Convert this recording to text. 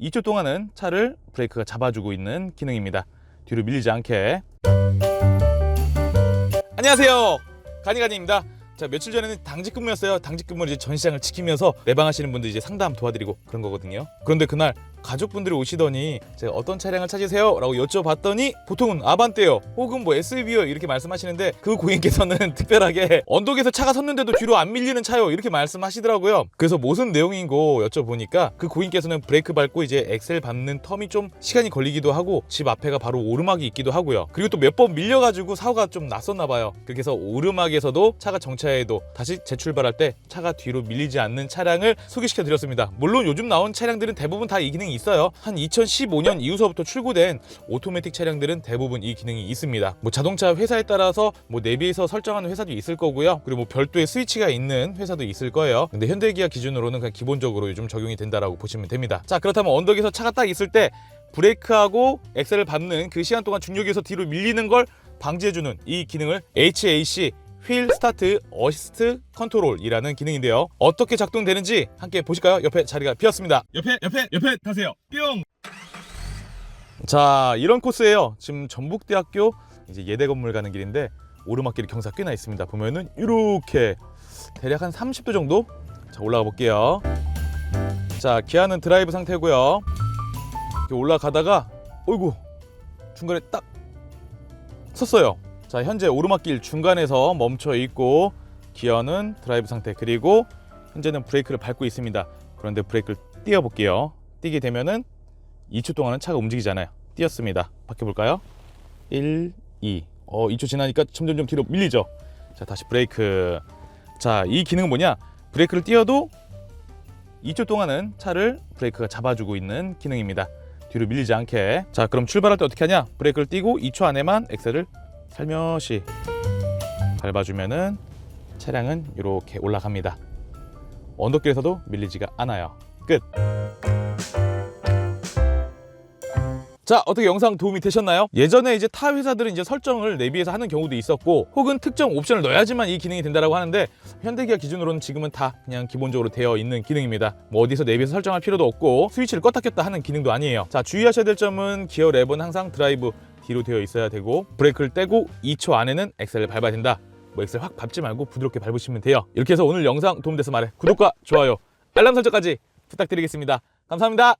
2초 동안은 차를 브레이크가 잡아주고 있는 기능입니다. 뒤로 밀리지 않게. 안녕하세요. 가니가니입니다. 자 며칠 전에는 당직 근무였어요. 당직 근무를 이제 전 시장을 지키면서 내방하시는 분들 이제 상담 도와드리고 그런 거거든요. 그런데 그날 가족분들이 오시더니 제가 어떤 차량을 찾으세요? 라고 여쭤봤더니 보통은 아반떼요. 혹은 뭐 SUV요? 이렇게 말씀하시는데 그 고객께서는 특별하게 언덕에서 차가 섰는데도 뒤로 안 밀리는 차요. 이렇게 말씀하시더라고요. 그래서 무슨 내용인고 여쭤보니까 그 고객께서는 브레이크 밟고 이제 엑셀 밟는 텀이 좀 시간이 걸리기도 하고 집 앞에가 바로 오르막이 있기도 하고요. 그리고 또 몇 번 밀려가지고 사고가 좀 났었나 봐요. 해서 오르막에서도 차가 정차해도 다시 재출발할 때 차가 뒤로 밀리지 않는 차량을 소개시켜 드렸습니다. 물론 요즘 나온 차량들은 대부분 다 이 기능 이 있어요. 한 2015년 이후서부터 출고된 오토매틱 차량들은 대부분 이 기능이 있습니다. 뭐 자동차 회사에 따라서 뭐 내비에서 설정하는 회사도 있을 거고요. 그리고 뭐 별도의 스위치가 있는 회사도 있을 거예요. 근데 현대기아 기준으로는 그냥 기본적으로 요즘 적용이 된다라고 보시면 됩니다. 자 그렇다면 언덕에서 차가 딱 있을 때 브레이크하고 엑셀을 밟는 그 시간 동안 중력에서 뒤로 밀리는 걸 방지해주는 이 기능을 HAC 휠 스타트 어시스트 컨트롤이라는 기능인데요. 어떻게 작동되는지 함께 보실까요? 옆에 자리가 비었습니다. 옆에 옆에 옆에 타세요. 뿅. 자 이런 코스예요. 지금 전북대학교 이제 예대 건물 가는 길인데 오르막길이 경사 꽤나 있습니다. 보면은 이렇게 대략 한 30도 정도 자 올라가 볼게요. 자 기아는 드라이브 상태고요. 올라가다가 어이구 중간에 딱 섰어요. 자 현재 오르막길 중간에서 멈춰 있고 기어는 드라이브 상태 그리고 현재는 브레이크를 밟고 있습니다. 그런데 브레이크를 띄워 볼게요. 띄게 되면은 2초 동안은 차가 움직이잖아요. 띄었습니다. 바뀌어 볼까요? 1, 2. 어 2초 지나니까 점점점 뒤로 밀리죠. 자 다시 브레이크. 자 이 기능은 뭐냐? 브레이크를 띄어도 2초 동안은 차를 브레이크가 잡아주고 있는 기능입니다. 뒤로 밀리지 않게. 자, 그럼 출발할 때 어떻게 하냐? 브레이크를 띄고 2초 안에만 엑셀을 살며시 밟아주면은 차량은 이렇게 올라갑니다. 언덕길에서도 밀리지가 않아요. 끝. 자 어떻게 영상 도움이 되셨나요? 예전에 이제 타 회사들은 이제 설정을 내비에서 하는 경우도 있었고 혹은 특정 옵션을 넣어야지만 이 기능이 된다라고 하는데 현대기아 기준으로는 지금은 다 그냥 기본적으로 되어 있는 기능입니다 뭐 어디서 내비에서 설정할 필요도 없고 스위치를 껐다 켰다 하는 기능도 아니에요 자 주의하셔야 될 점은 기어 랩은 항상 드라이브 뒤로 되어 있어야 되고 브레이크를 떼고 2초 안에는 엑셀을 밟아야 된다. 뭐 엑셀 확 밟지 말고 부드럽게 밟으시면 돼요. 이렇게 해서 오늘 영상 도움돼서 말해. 구독과 좋아요 알람 설정까지 부탁드리겠습니다. 감사합니다